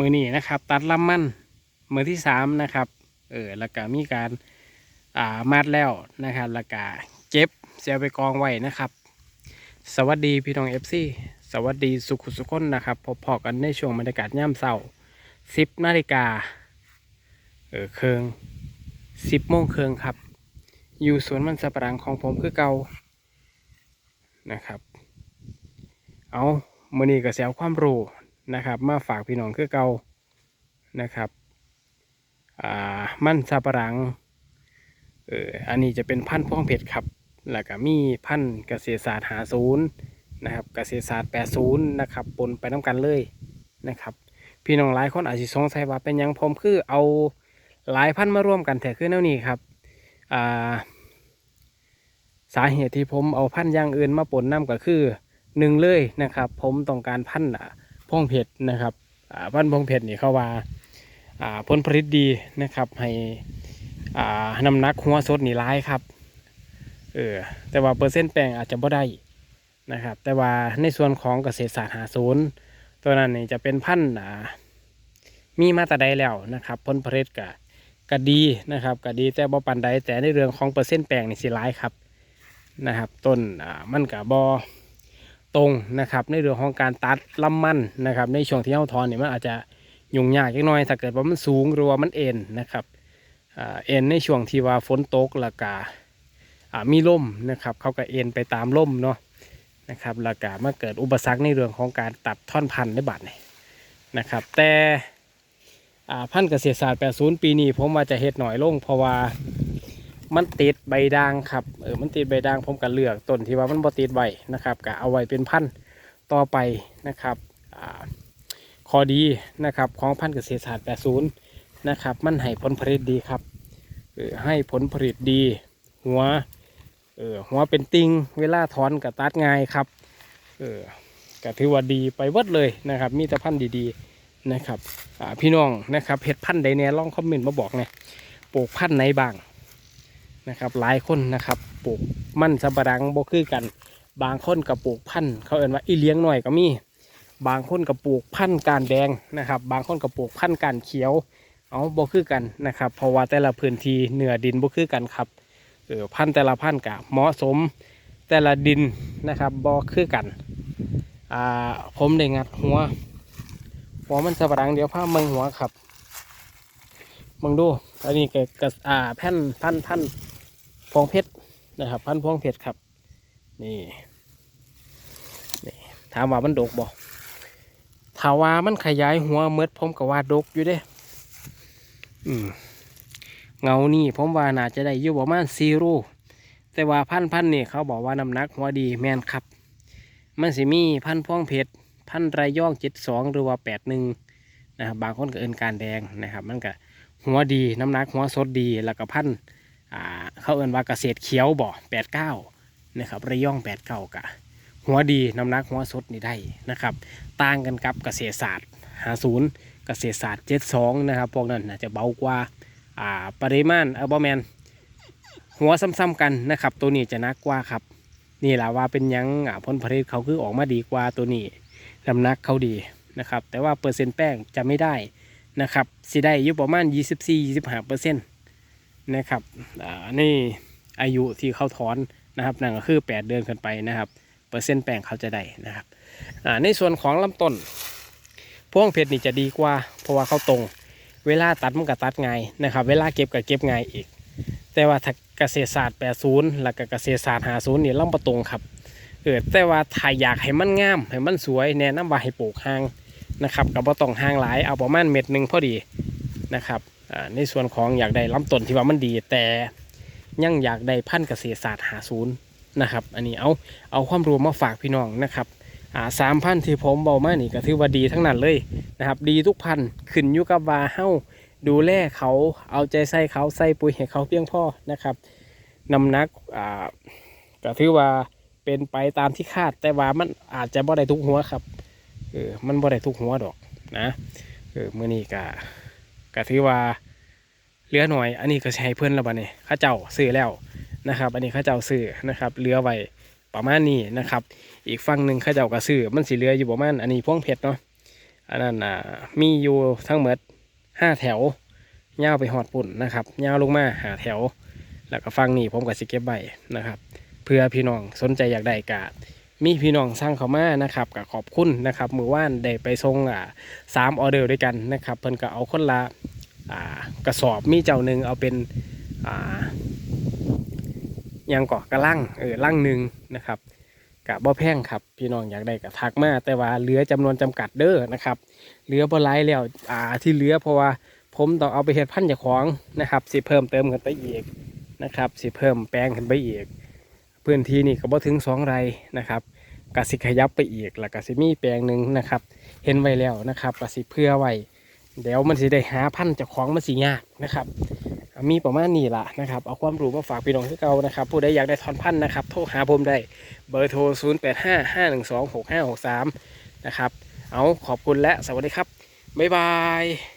มือนี้นะครับ ตัดลำมันมือที่สามนะครับเออแล้วก็มีการอ่ามัดแล้วนะครับแล้วก็เจ็บเสียไปกองไว้นะครับ สวัสดีพี่น้องเอฟซีสวัสดีสุขุสุขคนนะครับพบพอกันในช่วงบรรยากาศย่ำเศร้าสิบนาฬิกาเออเคืองสิบโมงเคืองครับ อยู่สวนมันสับปะหลังของผมคือเก่านะครับ เอามือนี้ก็เสียความรู้ นะครับ มาฝากพี่น้องคือเก่านะครับอ่ามันสับปะรังเอออันนี้จะเป็นพันธุ์พ่วงเพชรครับแล้วก็มีพันธุ์เกษตรศาสตร์หาศูนย์นะครับเกษตรศาสตร์แปดศูนย์นะครับปนไปน้ากันเลยนะครับพี่น้องหลายคนอาจจะสงสัยว่าเป็นยังผมคือเอาหลายพันธุ์มาร่วมกันแต่คือแนวนี้ครับอ่าสาเหตุที่ผมเอาพันธุ์อย่างอื่นมาปนน้าก็คือหนึ่งเลยนะครับ ผมต้องการพันธุ์อ่า พ่วงเพชรนะครับอ่าพันธุ์พ่วงเพชรนี่เขาว่าอ่าผลผลิตดีนะครับ ให้น้ำหนักหัวสดนี่ร้ายครับเออแต่ว่าเปอร์เซ็นต์แปลงอาจจะบ่ได้นะครับ แต่ว่าในส่วนของเกษตรศาสตร์หาศูนย์ตัวนั้นนี่จะเป็นพันธุ์มีมาแต่ใดแล้วนะครับผลผลิตก็ก็ดีนะครับก็ดีแต่บ่ปันใดแต่ในเรื่องของเปอร์เซ็นต์แปลงนี่สิร้ายครับนะครับต้นมันกับ่ ตรงนะครับ ในเรื่องของการตัดลำมันนะครับ ในช่วงที่เฮาถอนเนี่ยมันอาจจะยุ่งยากจักน่อยถ้าเกิดว่ามันสูงหรือว่ามันเอ็นนะครับเอ็นในช่วงที่ว่าฝนตกล้วก็อ่ามีล่มนะครับเขาก็เอ็นไปตามล่มเนาะนะครับล้วก็มาเกิดอุปสรรคในเรื่องของการตัดท่อนพันธุ์ในบัตรนี่นะครับ แต่พันธุ์เกษตรศาสตร์ 80 ปีนี้ผมว่าจะเฮ็ดหน่อยลงเพราะว่า มันติดใบด่างครับเออมันติดใบด่างผมก็เลือกต้นที่ว่ามันบ่ติดใบนะครับก็เอาไว้เป็นพันธุ์ต่อไปนะครับอ่าข้อดีนะครับของพันธุ์เกษตรศาสตร์ 80 นะครับ มันให้ผลผลิตดีครับเออให้ผลผลิตดี หัวเออหัวเป็นติงเวลาถอนกับตัดง่ายครับเออก็ถือว่าดีไปเวิดเลยนะครับ มีแต่พันธุ์ดีๆนะครับอ่าพี่น้องนะครับเห็ดพันธุ์ใดเนี่ยลองคอมเมนต์มาบอกเนี่ยปลูกพันธุ์ไหนบ้าง นะครับ หลายคนนะครับปลูกมันสำปะหลังบ่คือกัน บางคนกับปลูกพันธุ์เขาเอ่นว่าอีเลี้ยงหน่อยก็มี บางคนกับปลูกพันธุ์การแดงนะครับ บางคนกับปลูกพันธุ์การเขียวเอาบ่คือกันนะครับ เพราะว่าแต่ละพื้นที่เหนือดินบ่คือกันครับเออพันธุ์แต่ละพันธุ์กับเหมาะสมแต่ละดินนะครับบอคือกันอ่าผมได้งัดหัวหัวมันสะบรังเดี๋ยวพาเมืองหัวครับมึงดูอันนี้ก็กอ่าแผ่นพันพัน พวงเพชรนะครับ พันพวงเพชรครับ นี่นี่ถามว่ามันดกบ่ถาว่ามันขยายหัวเมดผมก็ว่าดกอยู่เด้ อืมเงานี่ผมว่าน่าจะได้อยู่ประมาณซีโร่แต่ว่าพันพันนี่เขาบอกว่าน้ำหนักหัวดีแมนครับ มันสิมีพันพ่วงเพชรพันไรย่องเจ็ดสองหรือว่าแปดหนึ่งนะครับบางคนก็เอินการแดงนะครับ มันก็หัวดีน้ำหนักหัวสดดีแล้วก็พัน เขาเอินว่าเกษตรเขียวบ่แปดเก้านะครับไรย่องแปดเก้ากะหัวดีน้ำหนักหัวสดนี่ได้นะครับต่างกันกับเกษตรศาสตร์หาศูนย์เกษตรศาสตร์เจ็ดสองนะครับพวกนั้นน่าจะเบากว่าอ่าปริมาณเออบ่แมนหัวซ้ำๆกันนะครับ ตัวนี้จะนักกว่าครับ นี่แหละว่าเป็นยังอ่าผลผลิตเขาคือออกมาดีกว่าตัวนี้น้ำหนักเขาดีนะครับ แต่ว่าเปอร์เซ็นต์แป้งจะไม่ได้นะครับสิได้อยู่ประมาณ 24-25เปอร์เซ็นต์ นะครับนี่อายุที่เขาถอนนะครับนั่นก็คือ 8 เดือนขึ้นไปนะครับ เปอร์เซ็นต์แป้งเขาจะได้นะครับในส่วนของลำต้นพวงเพชรนี่จะดีกว่า เพราะว่าเขาตรง เวลาตัดมันก็ตัดง่ายนะครับ เวลาเก็บก็เก็บง่ายอีก แต่ว่าถ้าเกษตรศาสตร์ 80แล้วก็เกษตรศาสตร์50นี่ลำประตรงครับเออแต่ว่าถ้าอยากให้มันงามให้มันสวยแนะนำว่าให้ปลูกห่างนะครับกับบ่ต้องห่างหลายเอาประมาณเม็ดหนึ่งพอดีนะครับ ในส่วนของอยากได้ลำต้นที่ว่ามันดี แต่ยังอยากได้พันธุ์เกษตรศาสตร์50นย์นะครับ อันนี้เอาเอาความรู้มาฝากพี่น้องนะครับสามพันที่ผมบอกมานี่ก็ถือว่าดีทั้งนั้นเลยนะครับ ดีทุกพันธุ์ขึ้นอยู่กับว่าเฮ้าดูแลเขาเอาใจใส่เขาใส่ปุ๋ยให้เขาเพียงพอนะครับน้ำหนักก็ถือว่าเป็นไปตามที่คาด แต่ว่ามันอาจจะบ่ได้ทุกหัวครับเออมันบ่ได้ทุกหัวดอกนะเออมื่อนี้ก็ก็ถือว่า เหลือหน่อย อันนี้ก็ใช้เพื่อนและบัดนี้ข้าเจ้าซื้อแล้วนะครับ อันนี้ข้าเจ้าซื้อนะครับเหลือไว้ประมาณนี้นะครับ อีกฝั่งหนึ่งข้าเจ้าก็ซื้อมันสีเหลืออยู่ประมาณอันนี้พ่วงเพชรเนาะอันนั้นอ่ามีอยู่ทั้งหมดห้าแถวยาวไปหอดปุ่นนะครับยาวลงมาหาแถว แล้วก็ฟังนี่ผมก็สิเก็บไว้นะครับ เพื่อพี่น้องสนใจอยากได้กะมีพี่น้องสร้างเขามานะครับก็ขอบคุณนะครับมือว่านได้ไปส่งอ่าสามออเดอร์ด้วยกันนะครับเพิ่นก็เอาคนละ กระสอบมีเจ้าหนึ่งเอาเป็นยังเกาะกระลังเออลังหนึ่งนะครับกะบ่แพงครับ พี่น้องอยากได้กะทักมา แต่ว่าเหลือจำนวนจำกัดเด้อนะครับเหลือบ่หลแล้วอ่าที่เหลือเพราะว่าผมต้องเอาไปเฮ็ดพันธุ์จ้าของนะครับ สิเพิ่มเติมกันไปอีกนะครับ สิเพิ่มแปลงขึ้นไปอีก พื้นที่นี่ก็บ่ถึงสองไร่นะครับกสิขยับไปอีกแล้วก็สิมีแปลงหนึ่งนะครับ เห็นไว้แล้วนะครับกสิเพื่อไว้ เดี๋ยวมันสิได้หาพันธุ์จากของมันสิยากนะครับมีประมาณนี้ล่ะนะครับ เอาความรู้มาฝากพี่น้องที่เก่านะครับ ผู้ใดอยากได้ถอนพันธุ์นะครับ โทรหาผมได้ เบอร์โทร 0 8 5 5 1 2 6 5 6 3 นะครับ เอาขอบคุณและสวัสดีครับ บ๊ายบาย